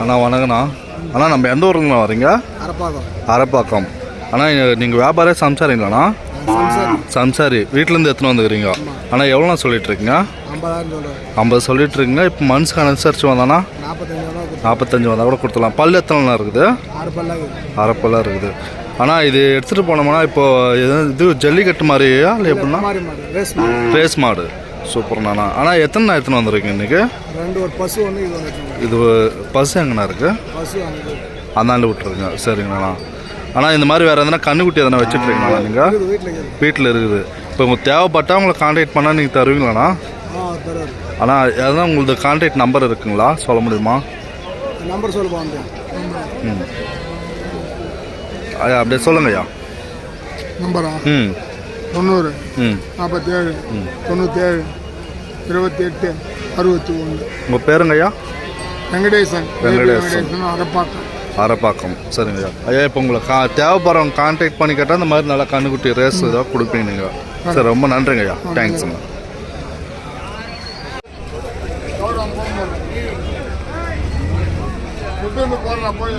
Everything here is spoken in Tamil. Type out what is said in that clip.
அண்ணா வணக்கண்ணா அண்ணா நம்ம எந்த ஊருங்கண்ணா வரீங்க? அரப்பாக்கம் அரப்பாக்கம் அண்ணா நீங்கள் வியாபாரம் சம்சாரிங்களாண்ணா? சம்சாரி. வீட்டிலேருந்து எடுத்துன்னு வந்துக்கிறீங்க? அண்ணா எவ்வளோண்ணா சொல்லிட்டு இருக்கீங்க ஐம்பதாயிரம் சொல்கிறேன் ஐம்பது சொல்லிட்டு இருக்கீங்க இப்போ மனுஷுக்கு அனுசரிச்சு வந்தானா? நாற்பத்தஞ்சு வந்தால் கூட கொடுத்துடலாம். பல் எத்தனைண்ணா இருக்குது? அரைப்பெல்லாம் இருக்குது. ஆனால் இது எடுத்துகிட்டு போனோம்னா இப்போ எது இது ஜல்லிக்கட்டு மாதிரியா இல்லை எப்படின்னா? ரேஸ் மாடு. சூப்பர்ண்ணா ஆனால் எத்தனை எடுத்துன்னு வந்திருக்கீங்க இன்றைக்கி ரெண்டு ஒரு பசு ஒன்று இது பஸ் எங்கண்ணா இருக்குது பசு அந்தாண்டு விட்டுருங்க. சரிங்கண்ணா. ஆனால் இந்த மாதிரி வேறு எதனா கண்ணுக்குட்டி எதனா வச்சுட்ருக்கீங்களா நீங்கள் வீட்டில் இருக்குது இப்போ உங்களுக்கு தேவைப்பட்டால் உங்களை காண்டாக்ட் பண்ணால் நீங்கள் தருவீங்களாண்ணா? ஆனால் எதனா உங்களது காண்டாக்ட் நம்பர் இருக்குங்களா? சொல்ல முடியுமா? நம்பர் சொல்லுப்பா வந்து ம். ஐயா அப்படியே சொல்லுங்க ஐயா நம்பரா? ம். தொண்ணூறு ம். நாற்பத்தேழு தொண்ணூற்றேழு இருபத்தி எட்டு அறுபத்தி ஒன்று உங்கள் பேருங்க ஐயா வெங்கடேசன். வெங்கடேசன். அரப்பாக்கம் அரைப்பாக்கம் சரிங்க ஐயா ஐயா இப்போ உங்களை கா தேவைப்படுறவங்க காண்டாக்ட் பண்ணி கேட்டால் இந்த மாதிரி நல்லா கண்ணுக்குட்டி ரேஸ் இதாக கொடுப்பீங்க நீங்கள் சரி ரொம்ப நன்றிங்க ஐயா தேங்க்ஸுங்க போய்